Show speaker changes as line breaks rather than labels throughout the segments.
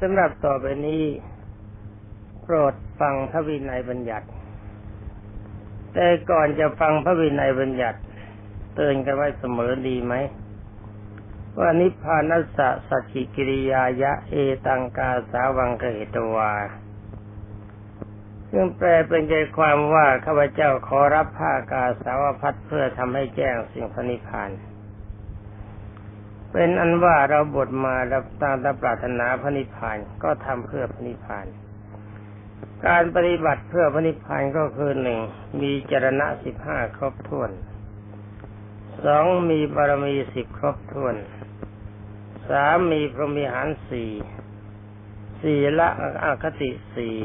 สำหรับต่อไปนี้ โปรดฟังพระวินัยบัญญัติ แต่ก่อนจะฟังพระวินัยบัญญัติ เตือนกันไว้เสมอดีไหมว่านิพพานัสสะสัจจิกิริยายะเอตังกาสาวังเกตวา ซึ่งแปลเป็นใจความว่าข้าพเจ้าขอรับผ้ากาสาวพัดเพื่อทำให้แจ้งสิ่งพระนิพพาน เป็นอันว่าเราบทมารับตามตปรารถนาพระนิพพานก็ทำเพื่อพระนิพพาน การปฏิบัติเพื่อพระนิพพานก็คือหนึ่งมีจรณะสิบห้าครบถ้วนสองมีบารมีสิบครบถ้วนสามมีพรหมิหารสี่สี่ละอคติสี่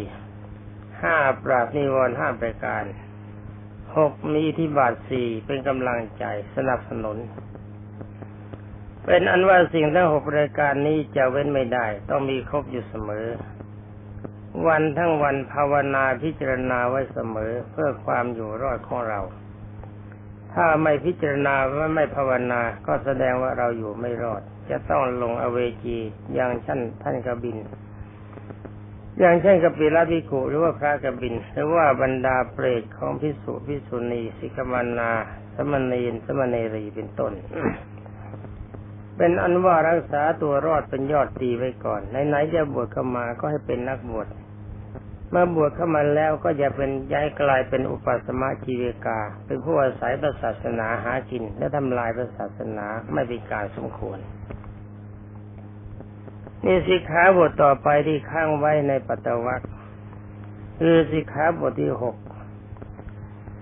ห้าปราบนิวรณ์ห้าประการหกมีที่บาทสี่เป็นกำลังใจสนับสนุน เป็นอันว่าสิ่งทั้งหกรายการนี้จะเว้นไม่ได้ ต้องมีครบอยู่เสมอ วันทั้งวันภาวนาพิจารณาไว้เสมอเพื่อความอยู่รอดของเรา ถ้าไม่พิจารณาว่าไม่ภาวนาก็แสดงว่าเราอยู่ไม่รอด จะต้องลงอเวจีอย่างชั้นท่านกบิน อย่างเช่นกปิลพิกุหรือว่าพระกบิน หรือว่าบรรดาเปรตของพิสุพิสุณีสิกมานาสมณีนสมณีรีเป็นต้น เป็นอันว่ารักษาตัวรอดเป็นยอดดีไว้ก่อนไหนๆจะบวชเข้ามาก็ให้เป็นนักบวชเมื่อบวชเข้ามาแล้วก็จะเป็นย้ายกลายเป็นอุปสมะจีเวกา เป็นผู้อาศัยศาสนาหากิน และทำลายศาสนาไม่เป็นการสมควรนี่สิกขาบทต่อไปที่ข้างไว้ในปัตตวัคคือสิกขาบทที่หก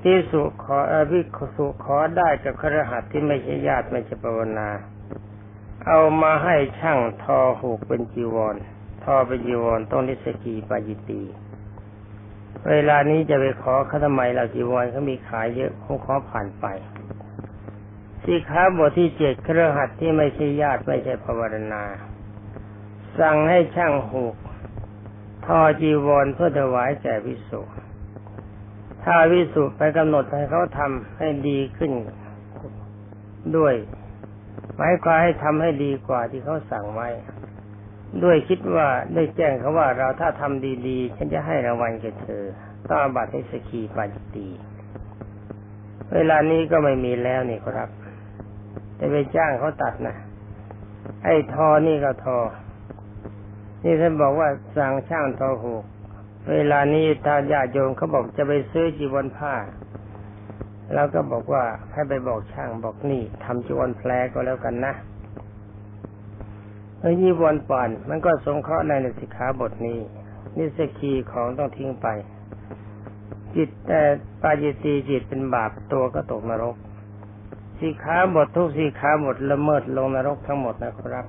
ที่สุขออภิสุขอได้กับครหัสที่ไม่ใช่ญาติไม่ใช่ปวนา เอามาให้ช่างทอหูกเป็นจีวร ทอเป็นจีวรต้องนิสกีปาจิตี เวลานี้จะไปขอเขาทำไมเราจีวรเขามีขายเยอะคงขอผ่านไปสิกขาบทที่เจ็ดเครือหัดที่ไม่ใช่ญาติไม่ใช่ภาวนา สั่งให้ช่างหูก ทอจีวรเพื่อถวายแก่วิสุถ้าวิสุไปกำหนดให้เขาทำให้ดีขึ้นด้วย หมายความให้ทำให้ดีกว่าที่เขาสั่งไว้ ด้วยคิดว่าได้แจ้งเขาว่าเราถ้าทำดีๆ ฉันจะให้รางวัลแก่เธอต้องบัติให้สกีปาจิตี เวลานี้ก็ไม่มีแล้วนี่ครับ แต่ไปจ้างเขาตัดนะไอ้ทอนี่ก็ทอ นี่ท่านบอกว่าสั่งช่างทอหก เวลานี้ถ้าญาติโยมเขาบอกจะไปซื้อจีวรผ้า แล้วก็บอกว่าให้ไปบอกช่างบอกนี่ทำจีวรแพรก็แล้วกันนะเอ้ยีวรป่านมันก็สงเคราะห์ในสิกขาบทนี้นี่สกีของต้องทิ้งไป จิตแต่ปาจิตีจิตเป็นบาปตัวก็ตกนรกสิกขาบททุกสิกขาบทละเมิดลงนรกทั้งหมดนะครับ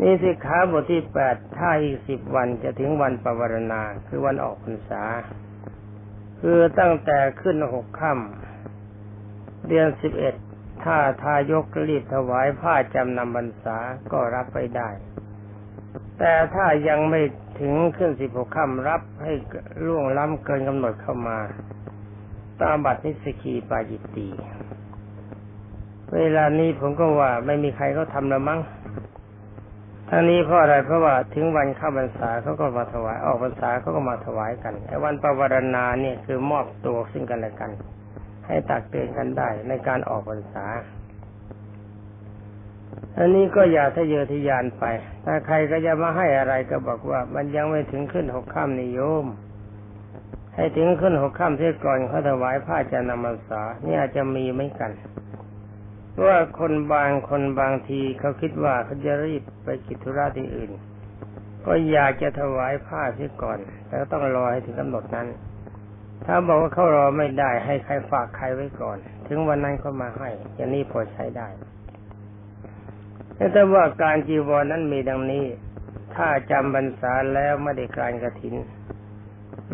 นี่สิขาบทที่แปดถ้าอีกสิบวันจะถึงวันปวารณาคือวันออกพรรษา คือตั้งแต่ขึ้นหกค่ำเดือนสิบเอ็ดถ้าทายกรีบถวายผ้าจำนำบรรษาก็รับไปได้ แต่ถ้ายังไม่ถึงขึ้นสิบหกค่ำรับให้ล่วงล้ำเกินกำหนดเข้ามา ตามบัตรนิสกีปาจิตตีเวลานี้ผมก็ว่าไม่มีใครเขาทำละมั้ง ทั้งนี้เพราะอะไรเพราะว่าถึงวันเข้าพรรษาเขาก็มาถวาย ออกพรรษาเขาก็มาถวายกันไอ้วันปวารณาเนี่ยคือมอบตัวซึ่งกันและกัน ให้ตักเตือนกันได้ในการออกพรรษาอันนี้ก็อย่าทะเยอทะยานไป ถ้าใครก็จะมาให้อะไรก็บอกว่า มันยังไม่ถึงขึ้นหกข้ามนิยม ให้ถึงขึ้นหกข้ามเสียก่อนเขาถวายผ้าจานามัสสานี่อาจจะมีเหมือนกัน ว่าคนบางคนบางทีเขาคิดว่าเขาจะรีบไปกิจธุระที่อื่น ก็อยากจะถวายผ้าเสียก่อนแต่ต้องรอให้ถึงกำหนดนั้น ถ้าบอกว่าเขารอไม่ได้ให้ใครฝากใครไว้ก่อน ถึงวันนั้นเขามาให้อย่างนี้พอใช้ได้แต่ว่าการจีวรนั้นมีดังนี้ ถ้าจำบรรษาแล้วไม่ได้การกระถิน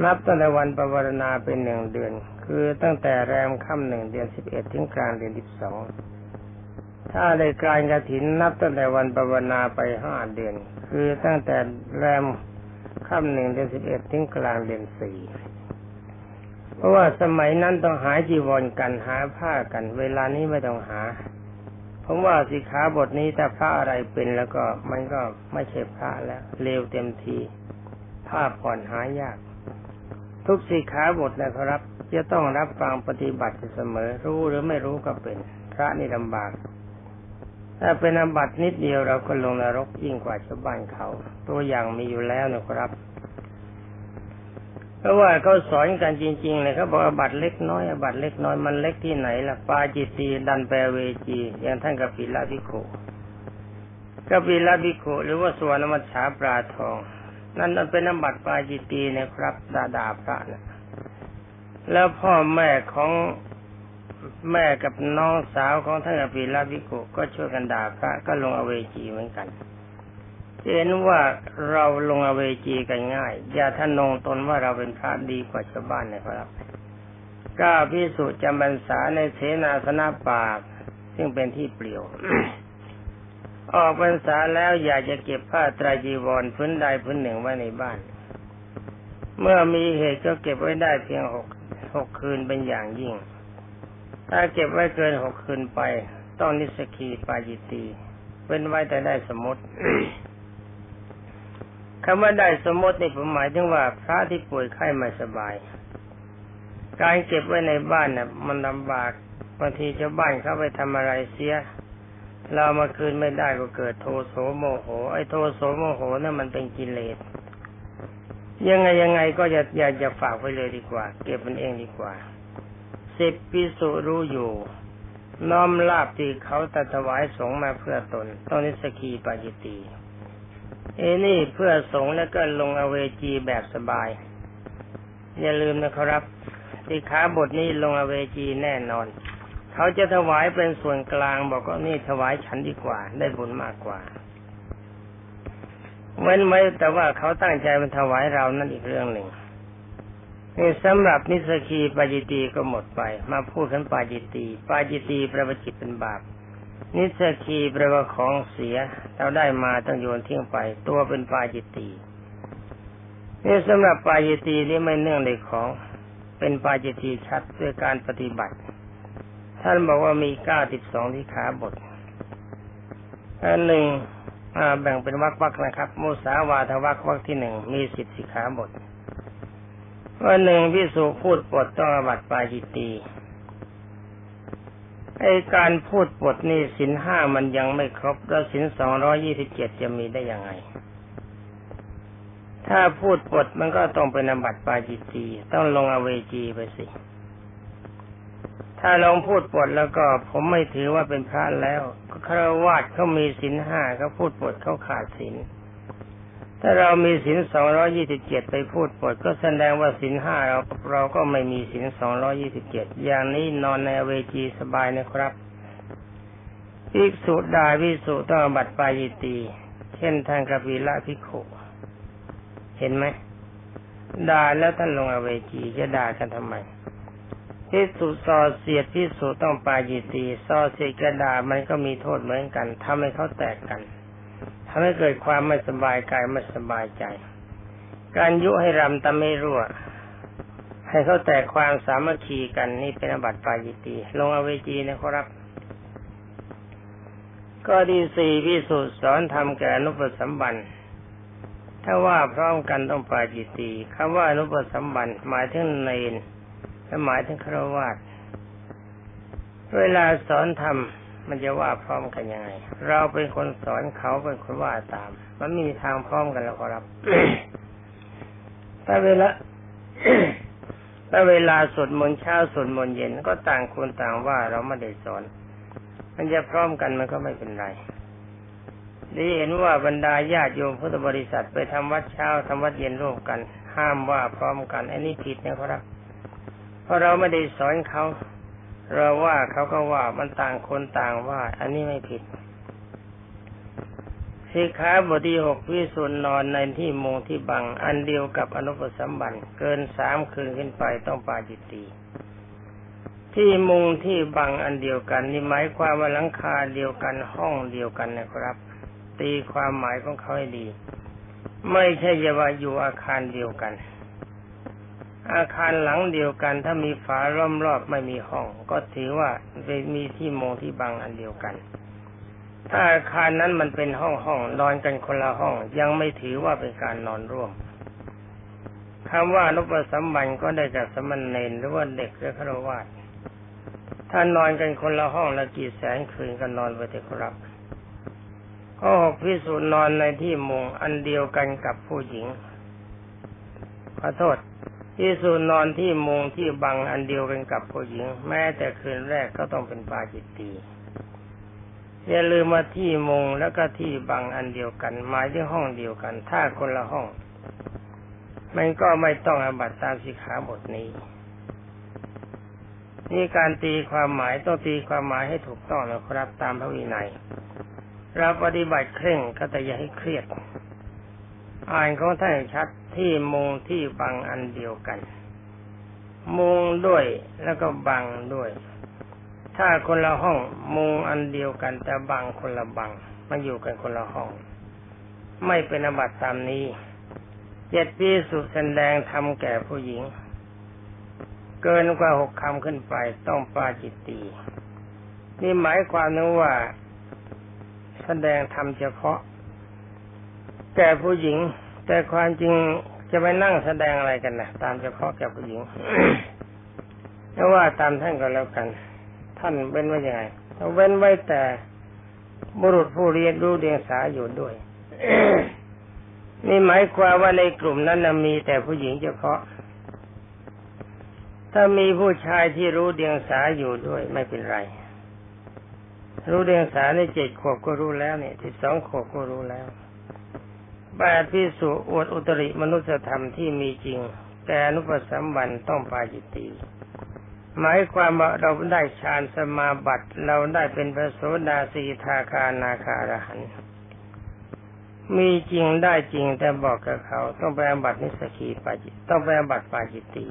นับตั้งแต่วันปวรณาเป็นหนึ่งเดือน คือตั้งแต่แรมค่ำหนึ่งเดือนสิบเอ็ดถึงกลางเดือนสิบสอง ถ้าได้การกระถินนับตั้งแต่วันปวนาไปห้าเดือน คือตั้งแต่แรมค่ำหนึ่งเดือนสิบเอ็ดถึงกลางเดือนสี่เพราะว่าสมัยนั้นต้องหาจีวรกันหาผ้ากัน เวลานี้ไม่ต้องหาผมว่าสิขาบทนี้ถ้าพระอะไรเป็นแล้วก็มันก็ไม่ใช่พระแล้วเลวเต็มทีภาผ่อนหายาก ทุกสิขาบทนะครับ จะต้องรับฟังปฏิบัติเสมอ รู้หรือไม่รู้ก็เป็น พระนี่ลำบาก ถ้าเป็นอาบัตินิดเดียวเราก็ลงนรกยิ่งกว่าชาวบ้านเขา ตัวอย่างมีอยู่แล้วนะครับ เพราะว่าเขาสอนกันจริง ๆ เลยเขาบอกอาบัตเล็กน้อยอาบัตเล็กน้อยมันเล็กที่ไหนล่ะปาจิตีดันแปลเวจีอย่างท่านกับปิลาภิกขุกับปิลาภิกขุหรือว่าสวนมัชฉาปลาทอง นั่นเป็นอาบัตปาจิตีนะครับดาดาพระนะแล้วพ่อแม่ของ แม่กับน้องสาวของท่านกับปิลาภิกุก็ช่วยกันด่าพระก็ลงอเวจีเหมือนกันเห็นว่าเราลงอเวจีกันง่าย อย่าท่านนงตนว่าเราเป็นพระดีกว่าชาวบ้านนะครับกล้าพิสูจำบรรษาในเสนาสนะปากซึ่งเป็นที่เปลี่ยว ออกพรรษาแล้วอยากจะเก็บผ้าตรายจีวรพื้นใดพื้นหนึ่งไว้ในบ้าน เมื่อมีเหตุก็เก็บไว้ได้เพียงหกหกคืนเป็นอย่างยิ่ง ถ้าเก็บไว้เกินหกคืนไป ต้องนิสกีปาจิตีเป็นไว้แต่ได้สมมติคำว่าได้สมมติในผมหมายถึงว่าพระที่ป่วยไข้ไม่สบาย การเก็บไว้ในบ้านน่ะ มันลำบากบางทีชาวบ้านเขาไปทำอะไรเสีย เรามาคืนไม่ได้ก็เกิดโทโสโมโห ไอ้โทโสโมโหนั่นมันเป็นกิเลสยังไงยังไงก็อย่าอย่าอย่าฝากไว้เลยดีกว่า เก็บมันเองดีกว่า สิบปิสุรู้อยู่ น้อมลาบที่เขาตัดถวายสงมาเพื่อตนต้องนิสกีปาจิตีเอนี่เพื่อสงแล้วก็ลงอเวจีแบบสบาย อย่าลืมนะครับที่ขาบทนี้ลงอเวจีแน่นอน เขาจะถวายเป็นส่วนกลางบอกว่านี่ถวายฉันดีกว่า ได้บุญมากกว่า เว้นไว้แต่ว่าเขาตั้งใจมันถวายเรานั่นอีกเรื่องหนึ่ง นี่สำหรับนิสกีปาจิตีก็หมดไป มาพูดกันปาจิตีปาจิตีประวจิตเป็นบาป นิสกีแปลว่าของเสีย เราได้มาต้องโยนทิ้งไป ตัวเป็นปาจิตีนี่สำหรับปาจิตีนี่ไม่เนื่องในของ เป็นปาจิตีชัดด้วยการปฏิบัติ ท่านบอกว่ามีเก้าสิบสองที่ขาบทอันหนึ่งแบ่งเป็นวักวักนะครับ มุสาวาทวักวักที่หนึ่งมีสิบสิขาบท วันหนึ่งพิสุพูดปดต้องอบัตปาจิตตีไอการพูดบทนี่สินห้ามันยังไม่ครบ แล้วสินสองร้อยี่สิบเจ็ดจะมีได้ยังไง ถ้าพูดบทมันก็ต้องเป็นอบัตปาจิตตีต้องลงอเวจีไปสิ ถ้าลองพูดบทแล้วก็ผมไม่ถือว่าเป็นพระแล้วคารวาสเขามีสินห้าเขาพูดบทเขาขาดสิน ถ้าเรามีสินสองร้อยี่สิบเจ็ดไปพูดปดก็แสดงว่าสินห้าเราเราก็ไม่มีสินสองร้อยี่สิบเจ็ดอย่างนี้นอนในเวจีสบายนะครับภิกษุดาวิสุต้องบัตรปายิตี เช่นทางกบิละพิโขเห็นไหมด่าแล้วท่านลงอเวจีจะด่ากันทำไมพิสุซอเสียดพิสุต้องปายิตีซอเสียกระดามันก็มีโทษเหมือนกันทำให้เขาแตกกัน ทำให้เกิดความไม่สบายกายไม่สบายใจ การยุให้รำตะไม่รั่ว ให้เขาแตกความสามัคคีกันนี่เป็นอบัติปายิตี ลงอเวจีนะครับ ก็ดีสี่พิสูจน์สอนทำแก่อนุปสัมบันถ้าว่าพร้อมกันต้องปาจิตีคำว่าอนุปสัมบันหมายถึงเนนและหมายถึงครวาสเวลาสอนทำมั มันจะว่าพร้อมกันยังไง เราเป็นคนสอนเขาเป็นคนว่าตาม มันมีทางพร้อมกันแล้วครับถ้าเวลาถ้าเวลาสวดมนต์เช้าสวดมนต์เย็นก็ต่างคนต่างว่าเราไม่ได้สอน มันจะพร้อมกันมันก็ไม่เป็นไรดีเห็นว่าบรรดาญาติโยมพุทธบริษัทไปทำวัดเช้าทำวัดเย็นร่วมกัน ห้ามว่าพร้อมกันอันนี้ผิดนะครับ เพราะเราไม่ได้สอนเขา เราว่าเขาก็ว่ามันต่างคนต่างว่า อันนี้ไม่ผิดสิขาบทที่หกวิสุนนอนในที่มุงที่บัง อันเดียวกับอนุปสัมบันเกินสามคืนขึ้นไปต้องปาจิตตีที่มุงที่บังอันเดียวกันนี่หมายความว่าหลังคาเดียวกันห้องเดียวกันนะครับ ตีความหมายของเขาให้ดี ไม่ใช่จะว่าอยู่อาคารเดียวกัน อาคารหลังเดียวกัน ถ้ามีฝาล้อมรอบไม่มีห้อง ก็ถือว่าเป็นมีที่มองที่บังอันเดียวกัน ถ้าอาคารนั้นมันเป็นห้องห้องนอนกันคนละห้อง ยังไม่ถือว่าเป็นการนอนร่วมคำว่านุปสัมบันก็ได้จากสมณเณรหรือว่าเด็กหรือฆราวาสถ้านอนกันคนละห้องละกี่แสนคืนก็นอนไปเถอะครับข้อหกพิสูจน์นอนในที่มุงอันเดียวกันกับผู้หญิงขอโทษ พิสูจน์นอนที่มุงที่บังอันเดียวกันกับผู้หญิง แม้แต่คืนแรกก็ต้องเป็นปาจิตตีอย่าลืมมาที่มุงแล้วก็ที่บังอันเดียวกันหมายถึงห้องเดียวกัน ถ้าคนละห้อง มันก็ไม่ต้องอาบัตตามสิขาบทนี้ นี่การตีความหมายต้องตีความหมายให้ถูกต้องนะครับตามพระวินัยเราปฏิบัติเคร่งก็แต่อย่าให้เครียด อ่านของท่านชัดที่มุงที่บังอันเดียวกัน มุงด้วยแล้วก็บังด้วย ถ้าคนละห้องมุงอันเดียวกัน แต่บังคนละบังมาอยู่กันคนละห้อง ไม่เป็นอบัตตามนี้เจ็ดปีสุแสดงทำแก่ผู้หญิง เกินกว่าหกคำขึ้นไปต้องปาจิตตีนี่หมายความนึงว่า แสดงทำเฉพาะ แก่ผู้หญิง แต่ความจริงจะไปนั่งแสดงอะไรกันนะตามเฉพาะแก่ผู้หญิงเพราะว่าตามท่านก็แล้วกัน ท่านเว้นไว้ยังไงเว้นไว้แต่บุรุษผู้เรียนรู้เดียงสาอยู่ด้วยนี่หมายความว่าในกลุ่มนั้นมีแต่ผู้หญิงเฉพาะ ถ้ามีผู้ชายที่รู้เดียงสาอยู่ด้วย ไม่เป็นไร รู้เรียงสาในเจ็ดขวบก็รู้แล้วเนี่ยสิบสองขวบก็รู้แล้ว แปดพิสุอวดอุตริมนุสธรรมที่มีจริง แต่อนุปสัมบันต้องปาจิตตีหมายความว่าเราได้ฌานสมาบัติเราได้เป็นพระโสดาสีทาคานาคารหันมีจริงได้จริงแต่บอกกับเขา ต้องไปอบัตินิสกีปาจิตต้องไปอบัติปาจิตตี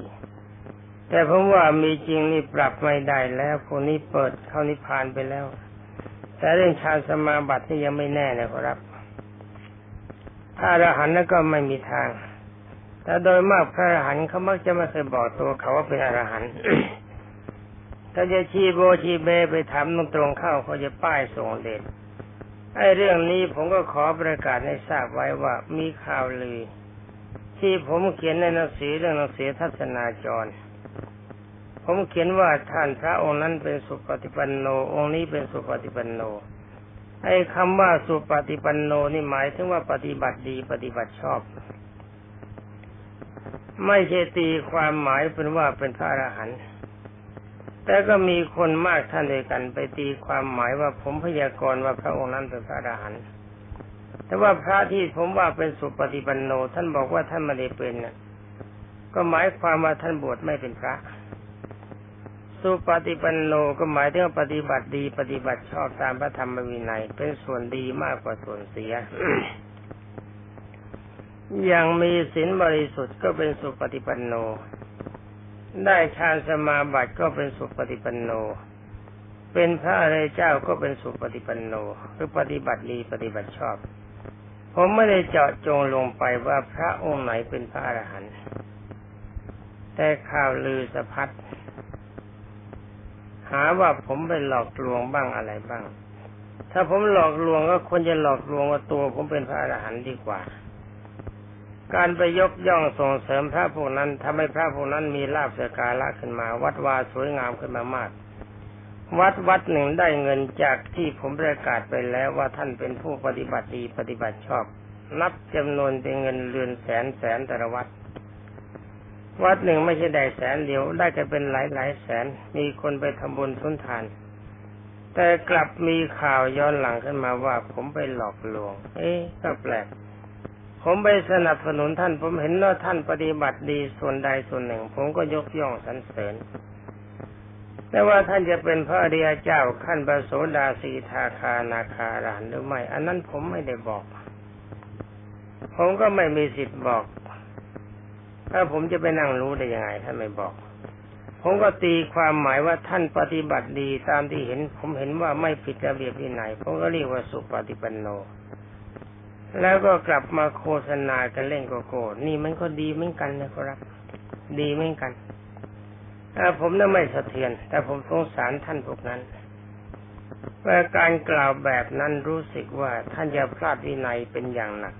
แต่ผมว่ามีจริงนี่ปรับไม่ได้แล้วคนนี้เปิดเข้านิพพานไปแล้ว แต่เรื่องฌานสมาบัตินี่ยังไม่แน่นะครับ ถ้าอรหันต์นั้นก็ไม่มีทาง แต่โดยมากพระอรหันต์เขามักจะไม่เคยบอกตัวเขาว่าเป็นอรหันต์ถ้าจะชีโบชีเบไปถามตรงๆเข้าเขาจะป้ายส่งเด็ดไอ้เรื่องนี้ผมก็ขอประกาศให้ทราบไว้ว่ามีข่าวลือ ที่ผมเขียนในหนังสือเรื่องหนังสือทัศนาจร ผมเขียนว่าท่านพระองค์นั้นเป็นสุปฏิปันโน องค์นี้เป็นสุปฏิปันโน ไอ้คำว่าสุปฏิปันโนนี่หมายถึงว่าปฏิบัติดีปฏิบัติชอบ ไม่ใช่ตีความหมายเป็นว่าเป็นพระอรหันต์แต่ก็มีคนมากท่านเดียวกัน ไปตีความหมายว่าผมพยากรณ์ว่าพระองค์นั้นเป็นพระอรหันต์แต่ว่าพระที่ผมว่าเป็นสุปฏิปันโน ท่านบอกว่าท่านไม่ได้เป็นนะก็หมายความว่าท่านบวชไม่เป็นพระ สุปฏิปันโนก็หมายถึงปฏิบัติดีปฏิบัติชอบตามพระธรรมวินัย เป็นส่วนดีมากกว่าส่วนเสียอย่างมีศีลบริสุทธิ์ก็เป็นสุปฏิปันโน ได้ฌานสมาบัติก็เป็นสุปฏิปันโน เป็นพระอริยเจ้าก็เป็นสุปฏิปันโน คือปฏิบัติดีปฏิบัติชอบ ผมไม่ได้เจาะจงลงไปว่าพระองค์ไหนเป็นพระอรหันต์แต่ข่าวลือสะพัด หาว่าผมไปหลอกลวงบ้างอะไรบ้าง ถ้าผมหลอกลวงก็ควรจะหลอกลวงว่าตัวผมเป็นพระอรหันต์ดีกว่า การไปยกย่องส่งเสริมพระพวกนั้นทำให้พระพวกนั้นมีลาภสการะขึ้นมา วัดวาสวยงามขึ้นมามาก วัดวัดหนึ่งได้เงินจากที่ผมประกาศไปแล้วว่าท่านเป็นผู้ปฏิบัติดีปฏิบัติชอบ นับจำนวนเป็นเงินเรือนแสนแสนแต่ละวัด วัดหนึ่งไม่ใช่ได้แสนเดียว ได้จะเป็นหลายหลายแสน มีคนไปทำบุญทุนทาน แต่กลับมีข่าวย้อนหลังขึ้นมาว่าผมไปหลอกลวง เอ๊ะก็แปลก ผมไปสนับสนุนท่าน ผมเห็นว่าท่านปฏิบัติดีส่วนใดส่วนหนึ่ง ผมก็ยกย่องสรรเสริญ แต่ว่าท่านจะเป็นพระอริยเจ้าขั้นประโสดาสีทาคานาคารานหรือไม่ อันนั้นผมไม่ได้บอก ผมก็ไม่มีสิทธิ์บอก ถ้าผมจะไปนั่งรู้ได้ยังไงท่านไม่บอก ผมก็ตีความหมายว่าท่านปฏิบัติดีตามที่เห็น ผมเห็นว่าไม่ผิดระเบียบที่ไหน ผมก็เรียกว่าสุปฏิปันโน แล้วก็กลับมาโฆษณากันเล่นโกโก้นี่มันก็ดีเหมือนกันนะครับ ดีเหมือนกันถ้าผมน่ะไม่สะเทือน แต่ผมสงสารท่านพวกนั้นว่าการกล่าวแบบนั้นรู้สึกว่าท่านจะพลาดวินัยเป็นอย่างหนัก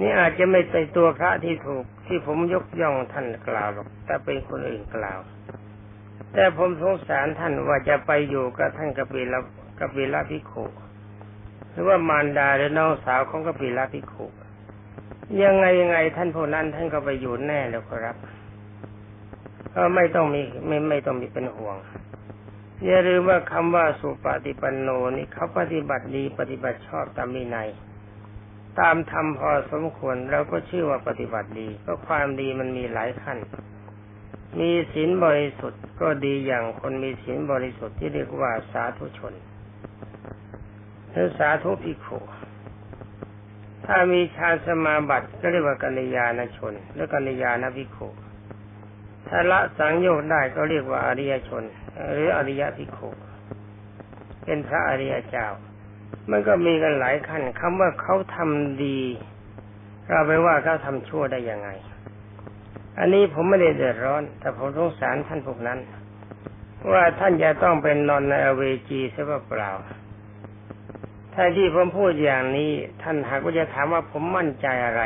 นี่อาจจะไม่ใช่ตัวพระที่ถูกที่ผมยกย่องท่านกล่าวหรอกแต่เป็นคนอื่นกล่าว แต่ผมสงสารท่านว่าจะไปอยู่กับท่านกบิลกบิลพิโคหรือว่ามารดาหรือน้องสาวของกบิลพิโคยังไงยังไงท่านผู้นั้นท่านก็ไปอยู่แน่แล้วครับก็ไม่ต้องมีไม่ไม่ต้องมีเป็นห่วงอย่าลืมว่าคำว่าสุปฏิปันโนนี่เขาปฏิบัติดีปฏิบัติชอบตามมีใน ตามธรรมพอสมควรเราก็ชื่อว่าปฏิบัติดีก็ความดีมันมีหลายขั้น มีศีลบริสุทธิ์ก็ดีอย่างคนมีศีลบริสุทธิ์ที่เรียกว่าสาธุชนหรือสาธุภิกขุถ้ามีฌานสมาบัติก็เรียกว่ากัญญาณชนหรือกัญญาณภิกขุถ้าละสังโยชน์ได้ก็เรียกว่าอริยชน หรืออริยภิกขุเป็นพระอริยเจ้า มันก็มีกันหลายขั้นคำว่าเขาทำดี เราไปว่าเขาทำชั่วได้ยังไง อันนี้ผมไม่ได้เดือดร้อน แต่ผมสงสารท่านพวกนั้น ว่าท่านจะต้องเป็นนอนในอเวจีเสียเปล่าถ้าที่ผมพูดอย่างนี้ ท่านหากว่าจะถามว่าผมมั่นใจอะไร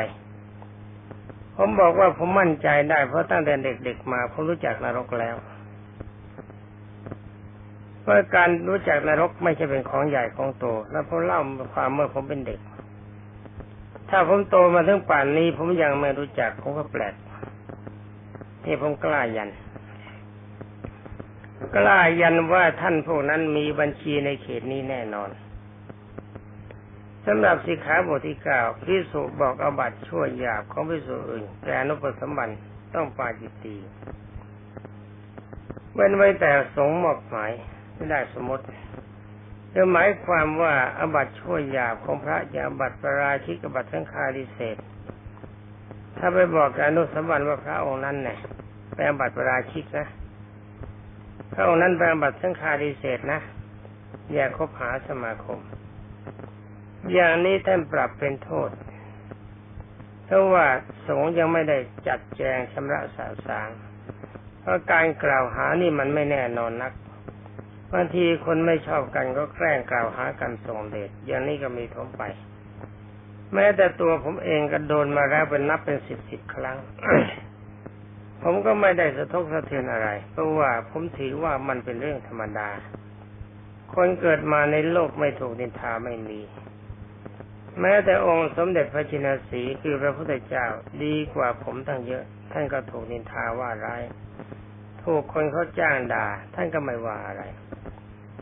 ผมบอกว่าผมมั่นใจได้ เพราะตั้งแต่เด็กๆมาผมรู้จักนรกแล้ว เพราะการรู้จักนรกไม่ใช่เป็นของใหญ่ของโต แล้วผมเล่าความเมื่อผมเป็นเด็ก ถ้าผมโตมาถึงป่านนี้ ผมยังไม่รู้จักผมก็แปลกที่ผมกล้ายัน กล้ายันว่าท่านพวกนั้นมีบัญชีในเขตนี้แน่นอนสำหรับสิกขาบทที่เก้าพิสุบอกอบัตชั่วหยาบของพิสุอื่น แต่อนุปสมบันต้องปาจิตตีเว้นไว้แต่สงหมอบหมาย ไม่ได้สมมติจะหมายความว่าอบัตชั่วหยาบของพระยาบัตรประราชิกบัตรสังฆาริเศษ ถ้าไปบอกกับอนุสมบันว่าพระองค์นั้นเนี่ยไปอบัตรประราชิกนะพระองค์นั้นไปอบัตรสังฆาริเศษนะอย่าคบหาสมาคม อย่างนี้ท่านปรับเป็นโทษเพราะว่าสงฆ์ยังไม่ได้จัดแจงชำระสาสางเพราะการกล่าวหานี่มันไม่แน่นอนนัก บางทีคนไม่ชอบกันก็แกล้งกล่าวหากันส่งเดชอย่างนี้ก็มีทมไป แม้แต่ตัวผมเองก็โดนมาแล้วเป็นนับเป็นสิบสิบครั้ง ผมก็ไม่ได้สะทกสะเทือนอะไร เพราะว่าผมถือว่ามันเป็นเรื่องธรรมดา คนเกิดมาในโลกไม่ถูกนินทาไม่มี แม้แต่องค์สมเด็จพระจินสีคือพระพุทธเจ้าดีกว่าผมทั้งเยอะ ท่านก็ถูกนินทาว่าร้าย ถูกคนเขาจ้างด่า ท่านก็ไม่ว่าอะไร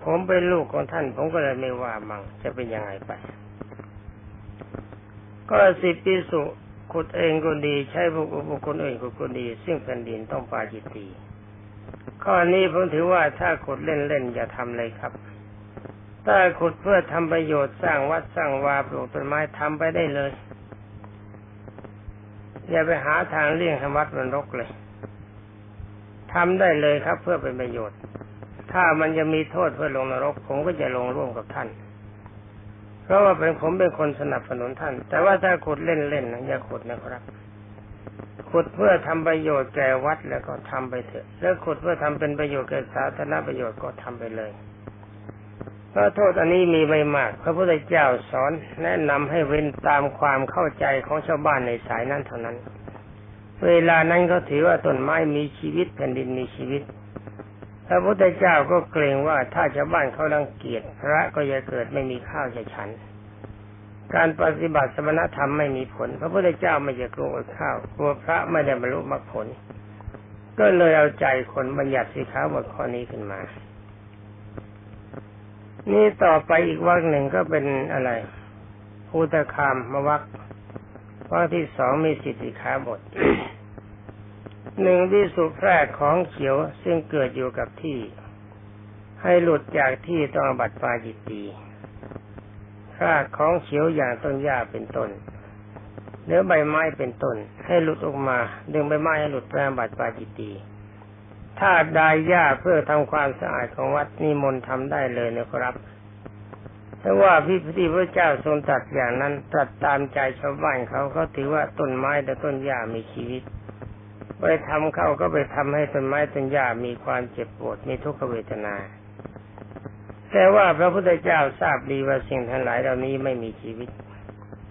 ผมเป็นลูกของท่าน ผมก็เลยไม่ว่ามังจะเป็นยังไงไป ก็สิบปิสุขุดเองก็ดี ใช้บุคคลอื่นก็ดี ซึ่งแผ่นดินต้องปาจิตตีข้อนี้ผมถือว่าถ้าขุดเล่นๆอย่าทำเลยครับ ถ้าขุดเพื่อทำประโยชน์สร้างวัดสร้างวาปลูกต้นไม้ทำไปได้เลย อย่าไปหาทางเลี่ยงทำวัดมันรกเลย ทำได้เลยครับ เพื่อเป็นประโยชน์ ถ้ามันจะมีโทษเพื่อลงนรก ผมก็จะลงร่วมกับท่าน เพราะว่าเป็นผมเป็นคนสนับสนุนท่าน แต่ว่าถ้าขุดเล่นๆนะอย่าขุดนะครับขุดเพื่อทำประโยชน์แก่วัดแล้วก็ทำไปเถอะ แล้วขุดเพื่อทำเป็นประโยชน์แก่สาธารณประโยชน์ก็ทำไปเลยพระโทษอันนี้มีไม่มาก พระพุทธเจ้าสอนแนะนำให้เว้นตามความเข้าใจของชาวบ้านในสายนั้นเท่านั้น เวลานั้นก็ถือว่าต้นไม้มีชีวิตแผ่นดินมีชีวิต พระพุทธเจ้าก็เกรงว่าถ้าชาวบ้านเขารังเกียจพระก็จะเกิดไม่มีข้าวจะฉัน การปฏิบัติสมณธรรมไม่มีผล พระพุทธเจ้าไม่จะกลัวข้าวกลัวพระไม่ได้บรรลุมรรคผล ก็เลยเอาใจคนบัญญัติสิขาบทข้อนี้ขึ้นมา นี่ต่อไปอีกวักหนึ่งก็เป็นอะไรภูตคามมวัก วักที่สองมีสิทธิขาบทหนึ่งที่สุแรกของเขียวซึ่งเกิดอยู่กับที่ ให้หลุดจากที่ต้องบัตรปาจิตตีรากของเขียวอย่างต้นหญ้าเป็นต้นเนื้อใบไม้เป็นต้น ให้หลุดออกมา ดึงใบไม้ให้หลุดแปรบัตรปาจิตตีถ้าไดายหญ้าเพื่อทำความสะอาดของวัดนิมนต์ทำได้เลยนะครับ ถ้าว่าพี่พระพระเจ้าทรงตรัสอย่างนั้นตรัสตามใจชาวบ้านเขาเขาถือว่าต้นไม้และต้นหญ้ามีชีวิต ไปทำเข้าก็ไปทำให้ต้นไม้ต้นหญ้ามีความเจ็บปวดมีทุกขเวทนา แต่ว่าพระพุทธเจ้าทราบดีว่าสิ่งทั้งหลายเหล่านี้ไม่มีชีวิต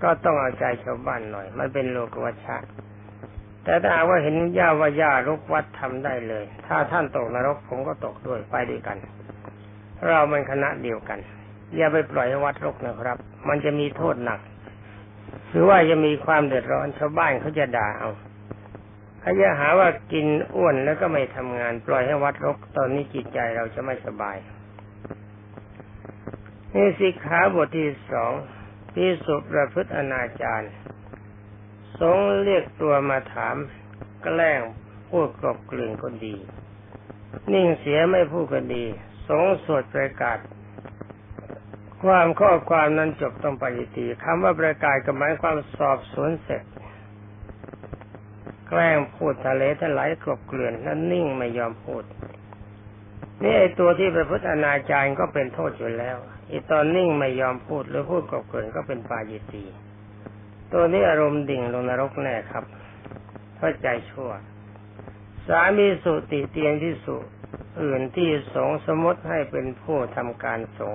ก็ต้องเอาใจชาวบ้านหน่อย มันเป็นโลกวัชชะแต่ถ้าว่าเห็นย่าว่าย่ารกวัดทำได้เลย ถ้าท่านตกนรกผมก็ตกด้วยไปด้วยกัน เรามันคณะเดียวกัน อย่าไปปล่อยให้วัดรกนะครับ มันจะมีโทษหนัก หรือว่าจะมีความเดือดร้อนชาวบ้านเขาจะด่าเอาเขาจะหาว่ากินอ้วนแล้วก็ไม่ทำงาน ปล่อยให้วัดรก ตอนนี้จิตใจเราจะไม่สบายนี่สิกขาบทที่สองที่สุประพฤติอนาจารสงเรียกตัวมาถาม แกล้งพูดกลบกลื่นก็ดี นิ่งเสียไม่พูดก็ดี สงสวดประกาศ ความข้อความนั้นจบต้องปฏิตีคำว่าประกาศก็หมายความสอบสวนเสร็จ แกล้งพูดทะเลทลายกลบเกลื่อนนั้นนิ่งไม่ยอมพูดนี่ไอตัวที่ประพฤติอนาจารก็เป็นโทษอยู่แล้วอีตอนนิ่งไม่ยอมพูดหรือพูดกบเกินก็เป็นปายิตี ตัวนี้อารมณ์ดิ่งลงนรกแน่ครับเพราใจชั่ว สามีสุติเตียนที่สุอื่นที่สงสมมติให้เป็นผู้ทำการสง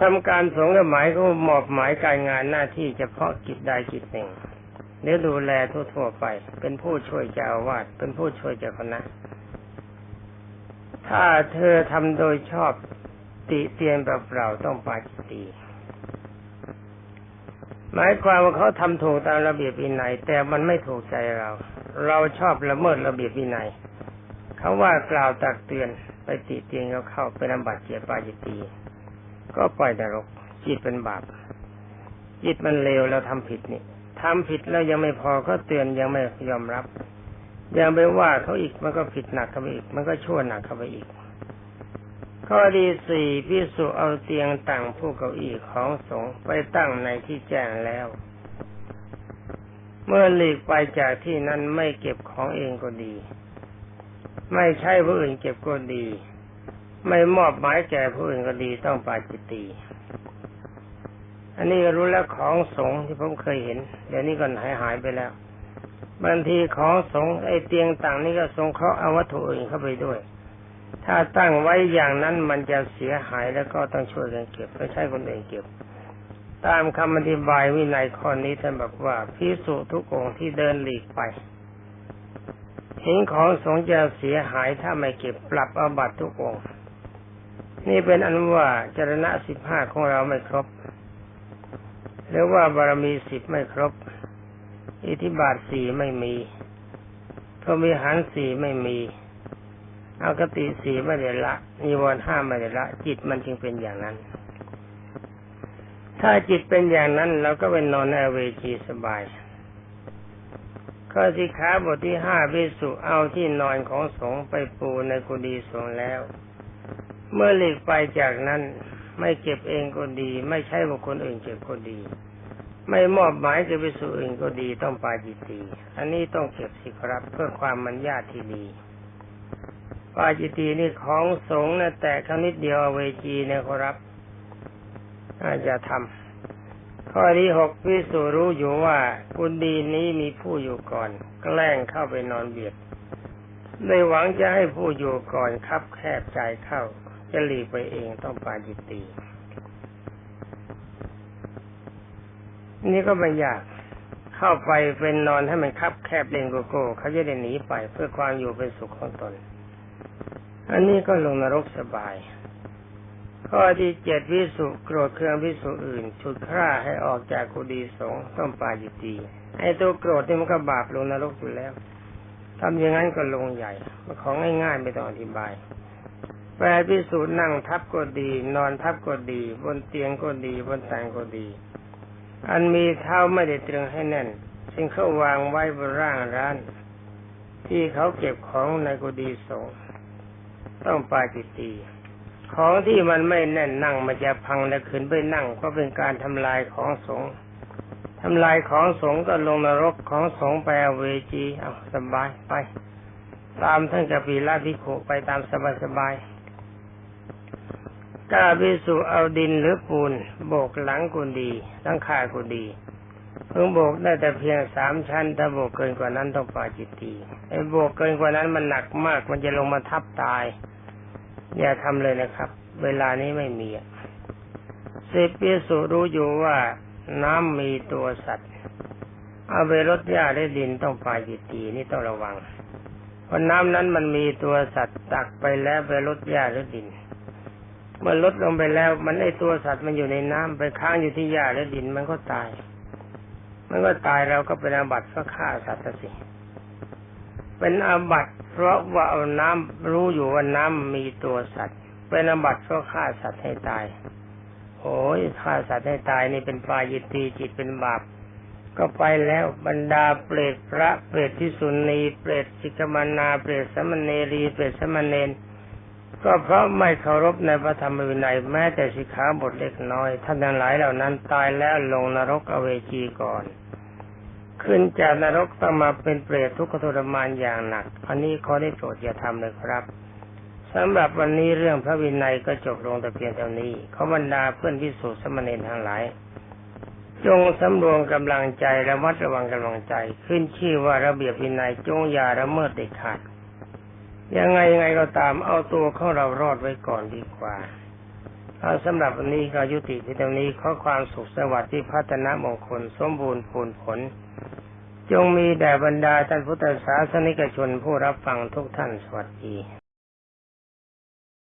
ทำการสงฆ์หมายก็มอบหมายการงานหน้าที่เฉพาะกิจใดกิจหนึ่งเนื้อดูแลทั่วๆไป เป็นผู้ช่วยเจ้าวาสเป็นผู้ช่วยเจ้าคณะถ้าเธอทำโดยชอบติเตียนแบบเราต้องปาจิตตีหมายความว่าเขาทำถูกตามระเบียบวินัย แต่มันไม่ถูกใจเรา เราชอบละเมิดระเบียบวินัยเขาว่ากล่าวตักเตือนไปติเตียนเขาเข้าเป็นอันบัตเกียปาจิตี ก็ปล่อยนรก จิตเป็นบาปจิตมันเลวเราทำผิดนี่ทำผิดแล้วยังไม่พอเขาเตือนยังไม่ยอมรับ ยังไปว่าเขาอีกมันก็ผิดหนักเข้าไปอีก มันก็ชั่วหนักเข้าไปอีก ข้อดีสี่พิสุเอาเตียงตั้งผู้เก้าอี้ของสงไปตั้งในที่แจ้งแล้ว เมื่อหลีกไปจากที่นั้นไม่เก็บของเองก็ดี ไม่ใช่ผู้อื่นเก็บก็ดี ไม่มอบหมายแก่ผู้อื่นก็ดีต้องปาจิตตีอันนี้ก็รู้แล้วของสงที่ผมเคยเห็น เดี๋ยวนี้ก็หายหายไปแล้วบางทีของสงไอเตียงต่างนี้ก็สงเคราะห์เอาวัตถุอื่นเข้าไปด้วย ถ้าตั้งไว้อย่างนั้นมันจะเสียหายแล้วก็ต้องช่วยกันเก็บไม่ใช่คนอื่นเก็บ ตามคำอธิบายวินัยข้อนี้ท่านบอกว่าพิสุทุกองที่เดินหลีกไปเห็นของสงจะเสียหายถ้าไม่เก็บปรับอาบัตทุกอง นี่เป็นอันว่าจรณะสิบห้าของเราไม่ครบ หรือว่าบารมีสิบไม่ครบ อิทธิบาทสี่ไม่มีพรมีหันสี่ไม่มีอากติสี่ไม่ได้ละนิวรณ์ห้าไม่ได้ละ จิตมันจึงเป็นอย่างนั้น ถ้าจิตเป็นอย่างนั้นเราก็เป็นนอนในเวจีสบาย ข้อสิขาบทที่ห้าพิสุเอาที่นอนของสงไปปูในกุฏิสงแล้ว เมื่อหลีกไปจากนั้นไม่เก็บเองก็ดี ไม่ใช่บุคคลอื่นเก็บก็ดี ไม่มอบหมายจะไปสู่อื่นก็ดีต้องปาจิตีอันนี้ต้องเก็บสิครับเพื่อความมันญาติที่ดีปาจิตีนี่ของสงนะแต่ครั้งนิดเดียวเวจีนี่ยครับอาจจะทำข้อที่หกพิสูรู้อยู่ว่ากุดีนี้มีผู้อยู่ก่อน แกล้งเข้าไปนอนเบียดในหวังจะให้ผู้อยู่ก่อนคับแคบใจเข้า จะหลีกไปเองต้องปาจิตตีนี่ก็ไม่ยากเข้าไปเป็นนอนให้มันคับแคบเลงโกโก้เขาจะได้หนีไปเพื่อความอยู่เป็นสุขของตน อันนี้ก็ลงนรกสบาย ข้อที่เจ็ดวิสุโกรธเครื่องวิสุอื่นฉุดฆ่าให้ออกจากกุฏิสงต้องปาจิตีไอ้ตัวโกรธนี่มันก็บาปลงนรกอยู่แล้วทำอย่างนั้นก็ลงใหญ่ของง่ายๆไม่ต้องอธิบาย แปลพิสูจน์นั่งทับก็ดี นอนทับก็ดี บนเตียงก็ดี บนแต่งก็ดี อันมีเท้าไม่ได้ตรึงให้แน่นซึ่งเขาวางไว้บนร่างร้าน ที่เขาเก็บของในกุฏิสงต้องปาจิตตีของที่มันไม่แน่นนั่งมันจะพังและขืนไปนั่ง ก็เป็นการทำลายของสงฆ์ทำลายของสงก็ลงนรกของสงไปเวจีเอาสบายไป ตามท่านกปีลาภิกขุไปตามสบายสบาย กาพิสุเอาดินหรือปูนโบกหลังกุดีตั้งขากุดีเพิ่งโบกได้แต่เพียงสามชั้นถ้าโบกเกินกว่านั้นต้องปาจิตตีไอ้โบกเกินกว่านั้นมันหนักมากมันจะลงมาทับตาย อย่าทำเลยนะครับ เวลานี้ไม่มีอะสิบปีสุรู้อยู่ว่าน้ำมีตัวสัตว์เอาไปรดหญ้าได้ดินต้องปาจิตีนี่ต้องระวังเพราะน้ำนั้นมันมีตัวสัตว์ตักไปแล้วไปรดหญ้าหรือดิน เมื่อลดลงไปแล้ว มันไอตัวสัตว์มันอยู่ในน้ำไปค้างอยู่ที่หญ้าหรือดินมันก็ตาย มันก็ตายเราก็เป็นอาบัติก็ฆ่าสัตว์สิเป็นอาบัติเพราะว่าเอาน้ำรู้อยู่ว่าน้ำมีตัวสัตว์ เป็นอาบัติเพราะฆ่าสัตว์ให้ตายโอ้ยฆ่าสัตว์ให้ตายนี่เป็นปายิตีจิตเป็นบาปก็ไปแล้วบรรดาเปรตพระเปรตที่สุนีเปรตสิกมานาเปรตสมณเนรีเปรตสมณเณร ก็เพราะไม่เคารพในพระธรรมวินัยแม้แต่สิกขาบทเล็กน้อย ท่านทั้งหลายเหล่านั้นตายแล้วลงนรกอเวจีก่อน ขึ้นจากนรกต้องมาเป็นเปรตทุกขทรมานอย่างหนัก อันนี้ขอได้โปรดอย่าทำเลยครับสำหรับวันนี้เรื่องพระวินัยก็จบลงแต่เพียงเท่านี้ขอบรรดาเพื่อนพิสูจน์สมณเณรทั้งหลาย จงสำรวมกำลังใจและวัดระวังกำลังใจ ขึ้นชื่อว่าระเบียบวินัยจงอย่าละเมิดเด็ดขาด ยังไงยังไงก็ตามเอาตัวของเรารอดไว้ก่อนดีกว่าเอาสำหรับวันนี้ก็ยุติที่ตรงนี้ขอความสุขสวัสดิ์ที่พัฒนามงคลสมบูรณ์ผลผล จงมีแด่บรรดาท่านพุทธศาสนิกชนผู้รับฟังทุกท่านสวัสดี